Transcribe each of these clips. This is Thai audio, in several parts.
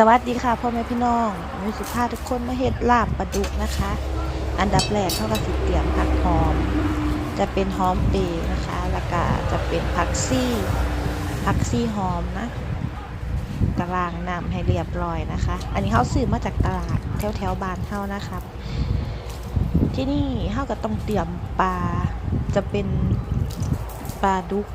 สวัสดีค่ะพ่อแม่พี่น้องมิสุภาทุกคนมาเฮ็ดลาบปลาดุกนะคะ อันดับแรกเท่ากับสิเตรียมผักหอม จะเป็นหอมเปรย์นะคะแล้วก็จะเป็นผักซี่ผักซี่หอมนะกระลางนำให้เรียบร้อยนะคะ อันนี้เขาซื้อมาจากตลาดแถวแถวบ้านเฮานะครับ ที่นี่เฮาก็ต้องเตรียมปลาจะเป็นปลาดุก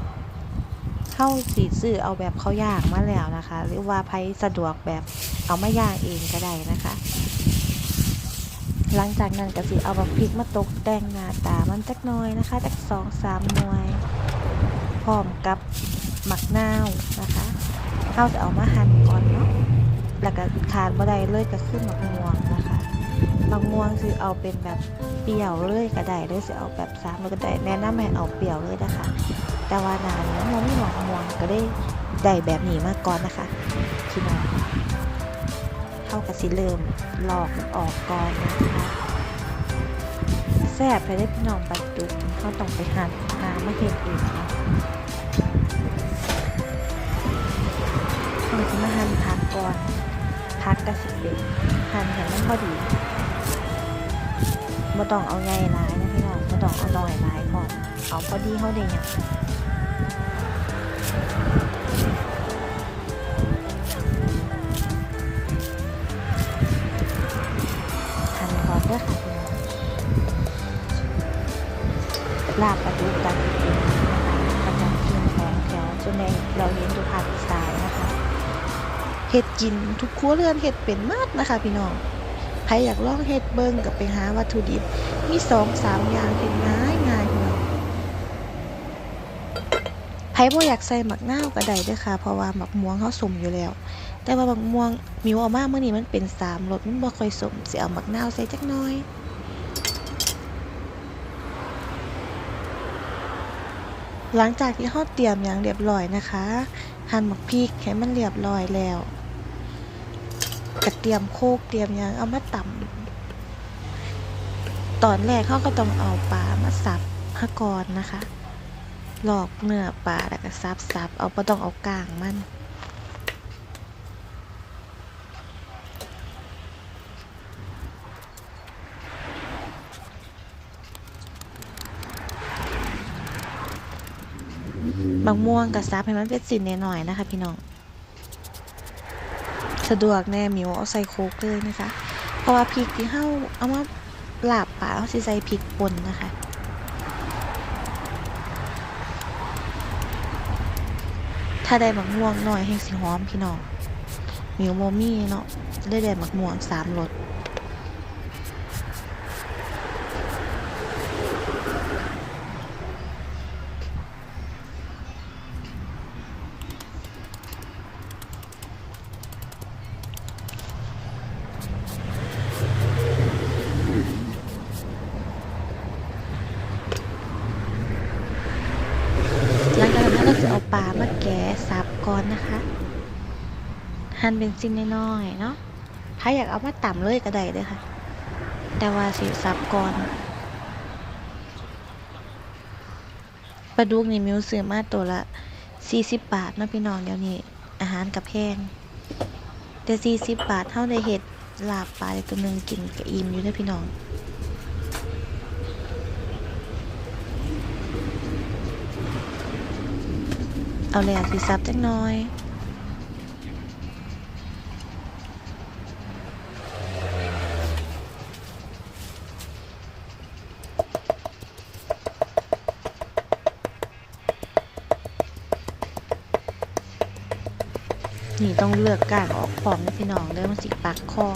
เข้าสีซื้อเอาแบบเขาย่างมาแล้วนะคะ หรือว่าไพสะดวกแบบเอามาย่างเองก็ได้นะคะ หลังจากนั้นก็สิเอาบักพริกมาตกแต่งหน้าตามันจักหน้อยนะคะจักสองสามหน่วย พร้อมกับหมักนาวนะคะเข้าจะเอามาหั่นก่อนเนาะแล้วก็ขาดบ่ได้เลยก็คือหมักม่วง นะม่วงคือเอาเป็นแบบเปรี้ยวเลยก็ได้หรือสิเอาแบบสามก็ได้แนะนำให้เอาเปรี้ยวเลยนะคะ แต่ว่านานนี้มันไม่หมอกม่วงก็ได้ได้แบบนี้มาก่อนนะคะพี่น้องเข้ากับสิเริ่มลอกออกก่อนนะคะแซ่บไปได้พี่น้องปัดดุกเขาต้องไปหั่นหามาเห็ดเองเนาะเขาจะมาหั่นผักก่อนผักกับสิเป็นหั่นให้มันพอดี ไม่ต้องเอาใหญ่หลายนะพี่น้องไม่ต้องเอาน้อยหลายพอเอาพอดีเขาได้หยังหั่นก่อนเด้อค่ะพี่น้องลาบปลาดุกกันประจำเทียงของแถวส่วนในเราเห็นทุกภาคอีสานนะคะเห็ดกินทุกครัวเรือนเห็ดเป็นมากนะคะ พี่น้อง รอยากลองเห็ดเบิ้งกับไปหาวัตถุดิบ มีสองสามอย่างเห็ดง่ายง่ายพี่น้องใครบ่อยากใส่หมักนาวก็ได้เด้อค่ะ เพราะว่าหมักม่วงเขาสมอยู่แล้ว แต่ว่าบักม่วงมิวเออกมาเมื่อนี้มันเป็นสามรสมันบ่ค่อยสมสิเอามักนาวใส่จักหน้อยหลังจากที่เฮาเตรียมอย่างเรียบร้อยนะคะ หั่นหมักพริกให้มันเรียบร้อยแล้ว กระเตรียมโคกเตรียมยังเอามาตำตอนแรกเขาก็ต้องเอาปลามาสับหะก่อนนะคะ หลอกเนื้อปลาแล้วก็สับสับเอาบ่ต้องเอากลางมันบางม่วงกับซับให้มันเป็นสินหน่อยๆนะคะ พี่น้อง สะดวกแน่หมิวเอาใส่โคกเลยนะคะ เพราะว่าพริกที่เฮาเอามาลาบป่าเขาสิใส่พริกป่นนะคะถ้าได้หมักม่วงหน่อยให้สิหอมพี่น้องหมิวโมมี่เนาะได้ได้บักม่วงสามรส หลังจากนั้นเราจะเอาปลามาแกะสับก่อนนะคะ หั่นเป็นชิ้นน้อยๆเนาะถ้าอยากเอามาต่ำเลยก็ได้เลยค่ะ แต่ว่าสิสับก่อนปลาดุกนี่มิวซื้อมาตัวละ40บาทนะพี่น้องเดี๋ยวนี้ อาหารกับแพงแต่40บาทเท่าได้เห็ดลาบปลาได้ตัวหนึ่งกินกับอิ่มอยู่นะพี่น้องเอาแล้วสิซับจักหน้อย นี่ต้องเลือกกางออกพร้อมพี่น้องเด้อมันสิปักคอ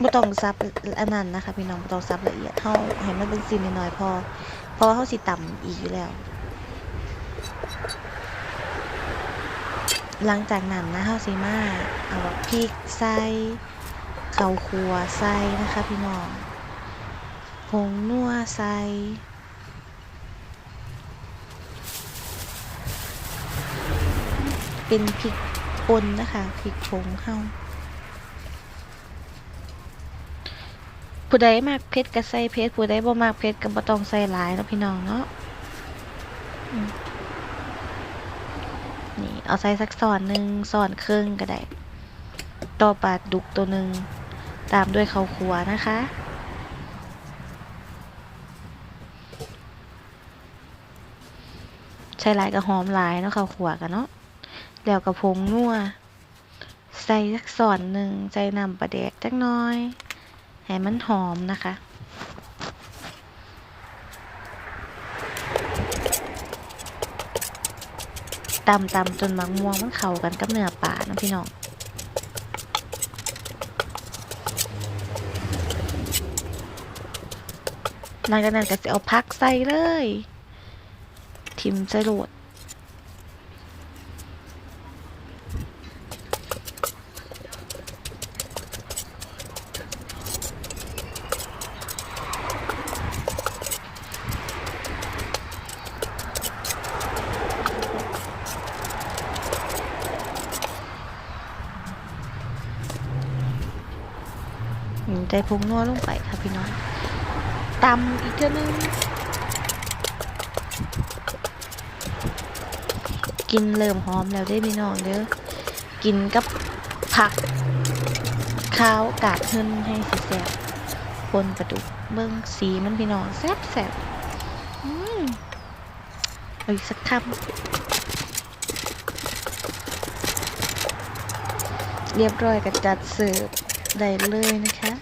ไม่ต้องซับอันนั้นนะคะพี่น้องไม่ต้องซับละเอียดเท่าให้มันเป็นซีนน้อยๆพอ เพราะว่าเขาสิต่ำอีกอยู่แล้ว หลังจากนั้นนะเฮาสิมาเอาพริกใส่ข้าวคั่วใส่นะคะพี่น้องผงนัวใส่ เป็นพริกป่นนะคะพริกผงเฮาผู้ใดมากเผ็ดก็ใส่เผ็ดผู้ใดบ่มากเผ็ดก็บ่ต้องใส่หลายเนาะพี่น้องเนาะนี่เอาใส่สักสอนหนึ่งสอนครึ่งก็ได้ต่อปลาดุกตัวหนึ่งตามด้วยข้าวคั่วนะคะ ใช้หลายกับหอมหลายเนาะข้าวคั่วกันเนาะ แล้วกับผงนัว ใส่สักส่อนหนึ่งใส่น้ำปลาแดกจักน้อย ให้มันหอมนะคะ ตำตำจนมักม่วงมันเข้ากันกับเนื้อปลานะพี่น้องหลังจากนั้นก็จะเอาพักใส่เลย ทิมใส่โหลด ใจพุงนัวลงไปค่ะพี่น้องตำอีกเท่านึงกินเริ่มหอมแล้วได้พี่น้องเด้อกินกับผักข้าวกาดหึ่นให้สแซ่บปนปลาดุกเบิ่งสีมันพี่น้องแซ่บแซ่บอืมเอาอีกสักคำเรียบร้อยก็จัดเสิร์ฟได้เลยนะคะ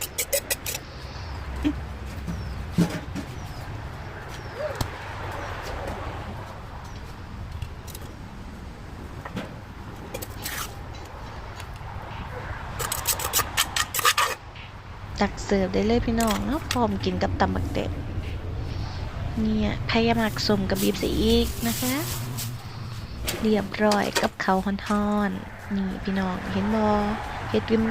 ตักเสิร์ฟได้เลยพี่น้องเนาะพร้อมกินกับตำบักเด็ดเนี่ยใครอยามักสมกับบีบสีอีกนะคะ เรียบร้อยกับเขาฮอนๆนี่พี่น้องเห็นบอเห็ดวิม